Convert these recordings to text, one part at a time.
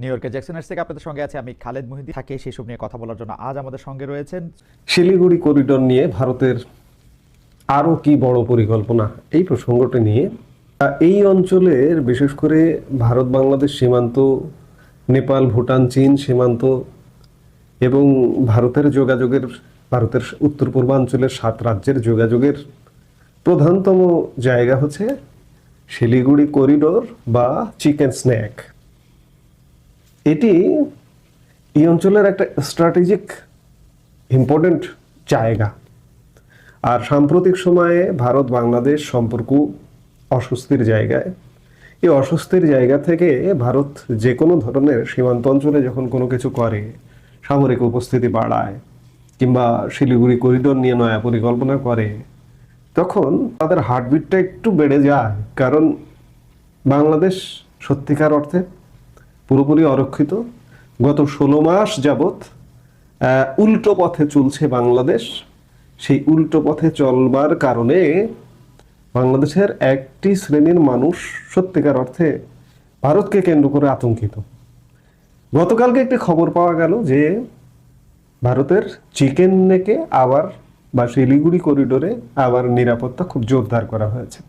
New ইয়র্কের জ্যাকসনের থেকে আপনাদের সঙ্গে আছে আমি খালেদ মুহিদি থাকে সেসব নিয়ে কথা বলার জন্য আজ আমাদের সঙ্গে রয়েছেন শিলিগুড়ি করিডোর নিয়ে ভারতের আরও কি বড় পরিকল্পনা? এই প্রসঙ্গটি নিয়ে এই অঞ্চলের বিশেষ করে ভারত, বাংলাদেশ সীমান্ত, নেপাল, ভুটান, চীন সীমান্ত এবং ভারতের যোগাযোগের, ভারতের উত্তর পূর্বাঞ্চলের সাত রাজ্যের যোগাযোগের প্রধানতম জায়গা হচ্ছে শিলিগুড়ি করিডোর বা চিকেন স্ন্যাক। এটি এই অঞ্চলের একটা স্ট্র্যাটেজিক ইম্পর্টেন্ট জায়গা। আর সাম্প্রতিক সময়ে ভারত বাংলাদেশ সম্পর্ক অস্বস্তির জায়গায়। এই অস্বস্তির জায়গা থেকে ভারত যে কোনো ধরনের সীমান্ত অঞ্চলে যখন কোনো কিছু করে, সামরিক উপস্থিতি বাড়ায় কিংবা শিলিগুড়ি করিডোর নিয়ে নয়া পরিকল্পনা করে, তখন তাদের হার্টবিটটা একটু বেড়ে যায়। কারণ বাংলাদেশ সত্যিকার অর্থে পুরোপুরি অরক্ষিত। গত ষোলো মাস যাবৎ উল্টো পথে চলছে বাংলাদেশ। সেই উল্টো পথে চলবার কারণে বাংলাদেশের একটি শ্রেণির মানুষ সত্যিকার অর্থে ভারতকে কেন্দ্র করে আতঙ্কিত। গতকালকে একটি খবর পাওয়া গেল যে, ভারতের চিকেন নেকে আবার বা শিলিগুড়ি করিডোরে আবার নিরাপত্তা খুব জোরদার করা হয়েছে।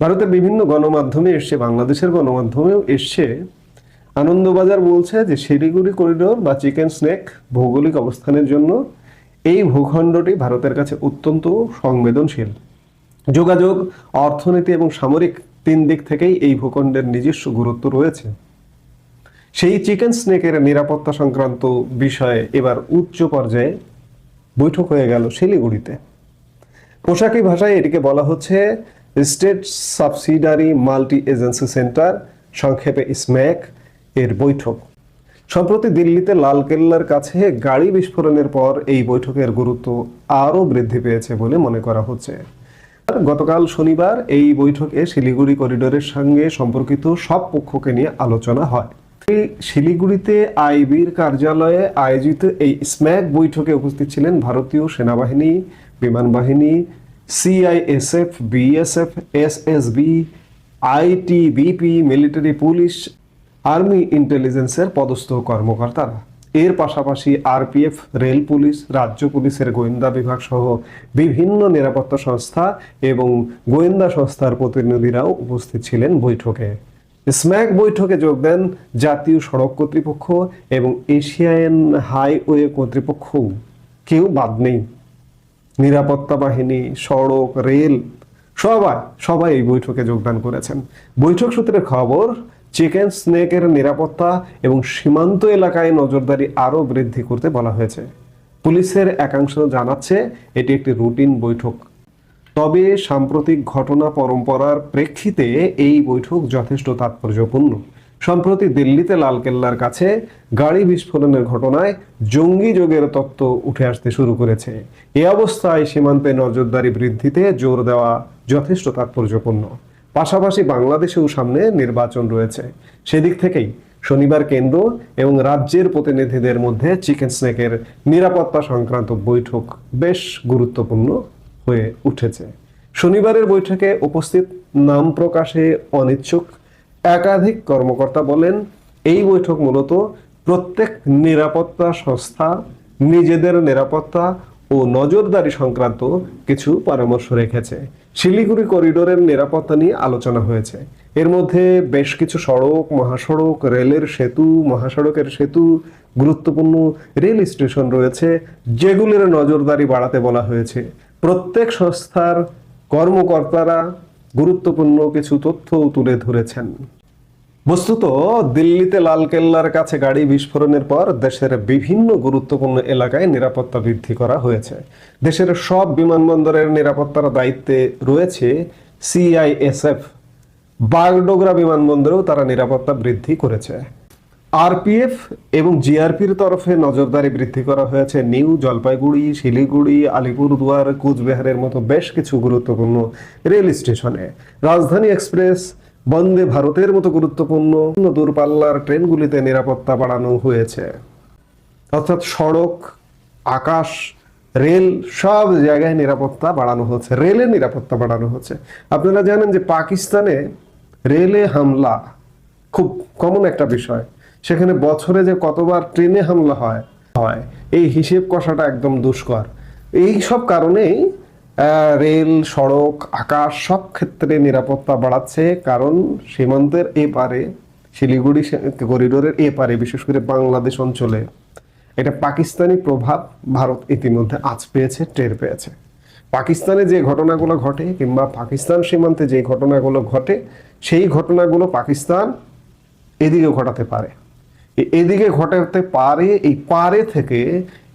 ভারতের বিভিন্ন গণমাধ্যমে এসছে বাংলাদেশের গণমাধ্যমেও এসছে আনন্দবাজার বলছে যে শিলিগুড়ি করিডোর বা চিকেন স্নেক ভৌগোলিক অবস্থানের জন্য এই ভূখণ্ডটি ভারতের কাছে অত্যন্ত সংবেদনশীল। যোগাযোগ, অর্থনীতি এবং সামরিক তিন দিক থেকেই এই ভূখণ্ডের নিজস্ব গুরুত্ব রয়েছে। সেই চিকেন স্নেকের নিরাপত্তা সংক্রান্ত বিষয়ে এবার উচ্চ পর্যায়ে বৈঠক হয়ে গেল শিলিগুড়িতে। পোশাকি ভাষায় এটিকে বলা হচ্ছে state subsidiary multi agency centre, সংক্ষেপে স্ম্যাক। এর বৈঠক। সম্প্রতি দিল্লিতে লালকেল্লার কাছে গাড়ি বিস্ফোরণের পর এই বৈঠকের গুরুত্ব আরও বৃদ্ধি পেয়েছে বলে মনে করা হচ্ছে। গতকাল শনিবার এই বৈঠকে শিলিগুড়ি করিডোরের সঙ্গে সম্পর্কিত সব পক্ষকে নিয়ে আলোচনা হয়। শিলিগুড়িতে আইবির কার্যালয়ে আয়োজিত এই স্ম্যাক বৈঠকে উপস্থিত ছিলেন ভারতীয় সেনাবাহিনী, বিমান বাহিনী, CISF, BSF, SSB, ITBP, military police army ইন্টেলিজেন্সের পদস্থ কর্মকর্তারা। এর পাশাপাশি আরপিএফ, রেল পুলিশ, রাজ্য পুলিশের গোয়েন্দা বিভাগ সহ বিভিন্ন নিরাপত্তা সংস্থা এবং গোয়েন্দা সংস্থার প্রতিনিধিরাও উপস্থিত ছিলেন বৈঠকে। স্ম্যাক বৈঠকে যোগ দেন জাতীয় সড়ক কর্তৃপক্ষ এবং এশিয়ান হাইওয়ে কর্তৃপক্ষ কেউ বাদ নেই। নিরাপত্তা বাহিনী, সড়ক, রেল, সবাই সবাই এই বৈঠকে যোগদান করেছেন। বৈঠক সূত্রে খবর চিকেন, স্নেকের নিরাপত্তা এবং সীমান্ত এলাকায় নজরদারি আরও বৃদ্ধি করতে বলা হয়েছে। পুলিশের একাংশ জানাচ্ছে, এটি একটি রুটিন বৈঠক। তবে সাম্প্রতিক ঘটনা পরম্পরার প্রেক্ষিতে এই বৈঠক যথেষ্ট তাৎপর্যপূর্ণ। সম্প্রতি দিল্লিতে লালকেল্লার কাছে গাড়ি বিস্ফোরণের ঘটনায় জঙ্গি যোগের তত্ত্ব উঠে আসতে শুরু করেছে। এ অবস্থায় সীমান্তে নজরদারি বৃদ্ধিতে জোর দেওয়া যথেষ্ট তাৎপর্যপূর্ণ। পাশাপাশি বাংলাদেশেও সামনে নির্বাচন রয়েছে। সেদিক থেকেই শনিবার কেন্দ্র এবং রাজ্যের প্রতিনিধিদের মধ্যে চিকেন স্নেকের নিরাপত্তা সংক্রান্ত বৈঠক বেশ গুরুত্বপূর্ণ হয়ে উঠেছে। শনিবারের বৈঠকে উপস্থিত নাম প্রকাশে অনিচ্ছুক একাধিক কর্মকর্তা বলেন, এই বৈঠক মূলত প্রত্যেক নিরাপত্তা সংস্থা, নিজেদের নিরাপত্তা ও নজরদারি সংক্রান্ত কিছু পরামর্শ রেখেছে। শিলিগুড়ি করিডোরের নিরাপত্তা নিয়ে আলোচনা হয়েছে। এর মধ্যে বেশ কিছু সড়ক, মহাসড়ক, রেলের সেতু, মহাসড়কের সেতু, গুরুত্বপূর্ণ রেল স্টেশন রয়েছে, যেগুলির নজরদারি বাড়াতে বলা হয়েছে। প্রত্যেক সংস্থার কর্মকর্তারা গুরুত্বপূর্ণ কিছু তথ্য তুলে ধরেছেন। বস্তুত, দিল্লিতে লালকেল্লার কাছে গাড়ি বিস্ফোরণের পর দেশের বিভিন্ন গুরুত্বপূর্ণ এলাকায় নিরাপত্তা বৃদ্ধি করা হয়েছে। দেশের সব বিমানবন্দরের নিরাপত্তার দায়িত্বে রয়েছে সিআইএসএফ। বাগডোগরা বিমানবন্দরেও তারা নিরাপত্তা বৃদ্ধি করেছে। আরপিএফ এবং জিআরপির তরফে নজরদারি বৃদ্ধি করা হয়েছে। নিউ জলপাইগুড়ি, শিলিগুড়ি, আলিপুরদুয়ার, কুচবিহারের মতো বেশ কিছু গুরুত্বপূর্ণ রেল স্টেশনে। রাজধানী এক্সপ্রেস বন্দে ভারতের মতো গুরুত্বপূর্ণ দূরপাল্লার ট্রেনগুলিতে নিরাপত্তা বাড়ানো হয়েছে। অর্থাৎ সড়ক, আকাশ, রেল সব জায়গায় নিরাপত্তা বাড়ানো হচ্ছে রেলের নিরাপত্তা বাড়ানো হচ্ছে। আপনারা জানেন যে পাকিস্তানে রেলে হামলা খুব কমন একটা বিষয়। সেখানে বছরে যে কতবার ট্রেনে হামলা হয় হয়, এই হিসেব কষাটা একদম দুষ্কর। এই সব কারণেই রেল, সড়ক, আকাশ সব ক্ষেত্রে নিরাপত্তা বাড়াচ্ছে। কারণ সীমান্তের এপারে, শিলিগুড়ি করিডোরের এপারে, বিশেষ করে বাংলাদেশ অঞ্চলে, এটা পাকিস্তানি প্রভাব ভারত ইতিমধ্যে আজ পেয়েছে, টের পেয়েছে। পাকিস্তানে যে ঘটনাগুলো ঘটে কিংবা পাকিস্তান সীমান্তে যে ঘটনাগুলো ঘটে, সেই ঘটনাগুলো পাকিস্তান এদিকে ঘটাতে পারে। এদিকে ঘটাতে পারে, এই পারে থেকে,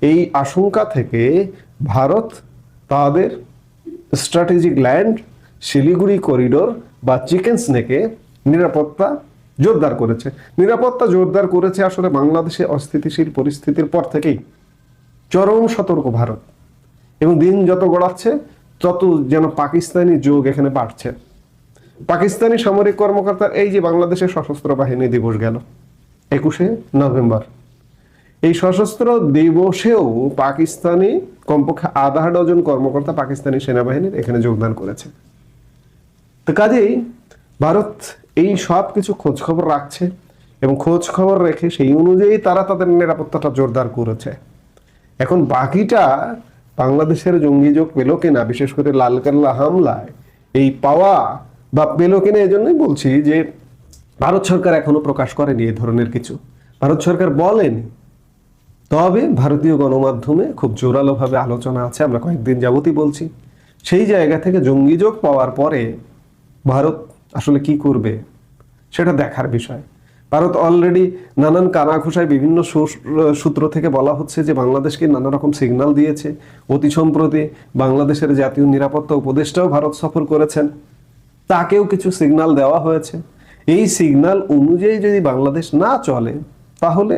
এই আশঙ্কা থেকে ভারত তাদের স্ট্র্যাটেজিক ল্যান্ড শিলিগুড়ি করিডোর বা চিকেন স্নেকে নিরাপত্তা জোরদার করেছে। নিরাপত্তা জোরদার করেছে আসলে বাংলাদেশে অস্থিতিশীল পরিস্থিতির পর থেকেই। চরম সতর্ক ভারত। এবং দিন যত গড়াচ্ছে, তত যেন পাকিস্তানি যোগ এখানে বাড়ছে। পাকিস্তানি সামরিক কর্মকর্তার এই যে বাংলাদেশের সশস্ত্র বাহিনী দিবস গেল, একুশে নভেম্বর। এই সশস্ত্র দিবসেও পাকিস্তানি কমপক্ষে আধা ডজন কর্মকর্তা পাকিস্তানি সেনাবাহিনীর এখানে যোগদান করেছে। তো কাজেই ভারত এই সব কিছু খোঁজ খবর রাখছে এবং খোঁজ খবর রেখে সেই অনুযায়ী তারা তাদের নিরাপত্তাটা জোরদার করেছে। এখন বাকিটা বাংলাদেশের জঙ্গি যোগ পেল কিনা, বিশেষ করে লালকেল্লা হামলায় এই পাওয়া বা পেল কিনা এই জন্যই বলছি যে ভারত সরকার এখনও প্রকাশ করেনি এ ধরনের কিছু। ভারত সরকার বলেনি তবে ভারতীয় গণমাধ্যমে খুব জোরালোভাবে আলোচনা আছে, আমরা কয়েকদিন যাবতই বলছি। সেই জায়গা থেকে জঙ্গি যোগ পাওয়ার পরে ভারত আসলে কি করবে সেটা দেখার বিষয়। ভারত অলরেডি নানান কানাঘুষায় বিভিন্ন সূত্র থেকে বলা হচ্ছে যে বাংলাদেশকে নানা রকম সিগন্যাল দিয়েছে। অতি সম্প্রতি বাংলাদেশের জাতীয় নিরাপত্তা উপদেষ্টাও ভারত সফর করেছেন। তাকেও কিছু সিগন্যাল দেওয়া হয়েছে। এই সিগন্যাল অনুযায়ী যদি বাংলাদেশ না চলে, তাহলে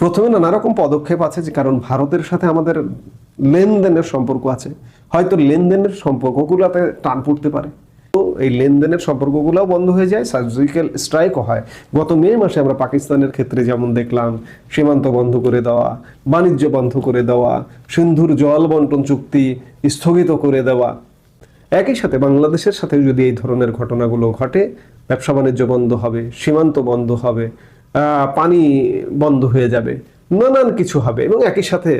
প্রথমে নানা রকম পদক্ষেপ আছে, যে কারণ ভারতের সাথে আমাদের লেনদেনের সম্পর্ক আছে। হয়তো লেনদেনের সম্পর্কগুলোতে টান পড়তে পারে। তো এই লেনদেনের সম্পর্কগুলোও বন্ধ হয়ে যায়, সার্জিক্যাল স্ট্রাইকও হয়। গত মে মাসে আমরা পাকিস্তানের ক্ষেত্রে যেমন দেখলাম, সীমান্ত বন্ধ করে দেওয়া, বাণিজ্য বন্ধ করে দেওয়া, সিন্ধুর জল বন্টন চুক্তি স্থগিত করে দেওয়া। একই সাথে বাংলাদেশের সাথে যদি এই ধরনের ঘটনাগুলো ঘটে, ব্যবসা বাণিজ্য বন্ধ হবে, সীমান্ত বন্ধ হবে পানি বন্ধ হয়ে যাবে, নানান কিছু হবে এবং একই সাথে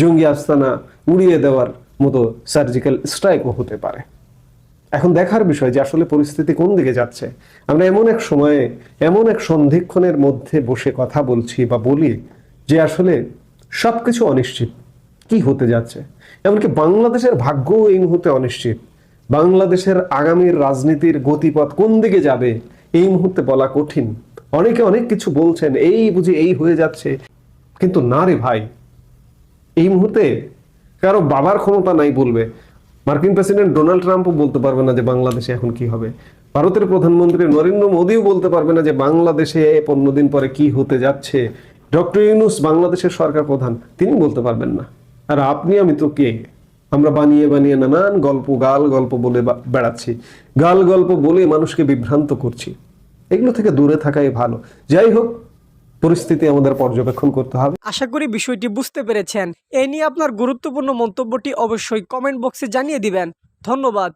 জঙ্গি আস্তানা উড়িয়ে দেওয়ার মতো সার্জিক্যাল স্ট্রাইকও হতে পারে। এখন দেখার বিষয় যে আসলে পরিস্থিতি কোন দিকে যাচ্ছে। আমরা এমন এক সময়ে, এমন এক সন্ধিক্ষণের মধ্যে বসে কথা বলছি বা বলি যে আসলে সবকিছু অনিশ্চিত। কি হতে যাচ্ছে? এমনকি বাংলাদেশের ভাগ্যও এই মুহূর্তে অনিশ্চিত। বাংলাদেশের আগামীর রাজনীতির গতিপথ কোন দিকে যাবে, এই মুহূর্তে বলা কঠিন। অনেকে অনেক কিছু বলছেন, এই বুঝি এই হয়ে যাচ্ছে। কিন্তু না রে ভাই, এই মুহূর্তে কারও বাবার ক্ষমতা নাই বলবে। মার্কিন প্রেসিডেন্ট ডোনাল্ড ট্রাম্পও বলতে পারবে না যে বাংলাদেশে এখন কি হবে। ভারতের প্রধানমন্ত্রী নরেন্দ্র মোদীও বলতে পারবে না যে বাংলাদেশে পনেরো দিন পরে কি হতে যাচ্ছে। ডক্টর ইউনুস বাংলাদেশের সরকার প্রধান, তিনি বলতে পারবেন না। আর আপনি, আমি তো কে? আমরা বানিয়ে বানিয়ে নানান গল্প, গাল গল্প বলে বেড়াচ্ছি। গাল গল্প বলে মানুষকে বিভ্রান্ত করছি। এগুলো থেকে দূরে থাকাই ভালো। যাই হোক, পরিস্থিতি আমাদের পর্যবেক্ষণ করতে হবে। আশা করি বিষয়টি বুঝতে পেরেছেন। এ নিয়ে আপনার গুরুত্বপূর্ণ মন্তব্যটি অবশ্যই কমেন্ট বক্সে জানিয়ে দিবেন। ধন্যবাদ।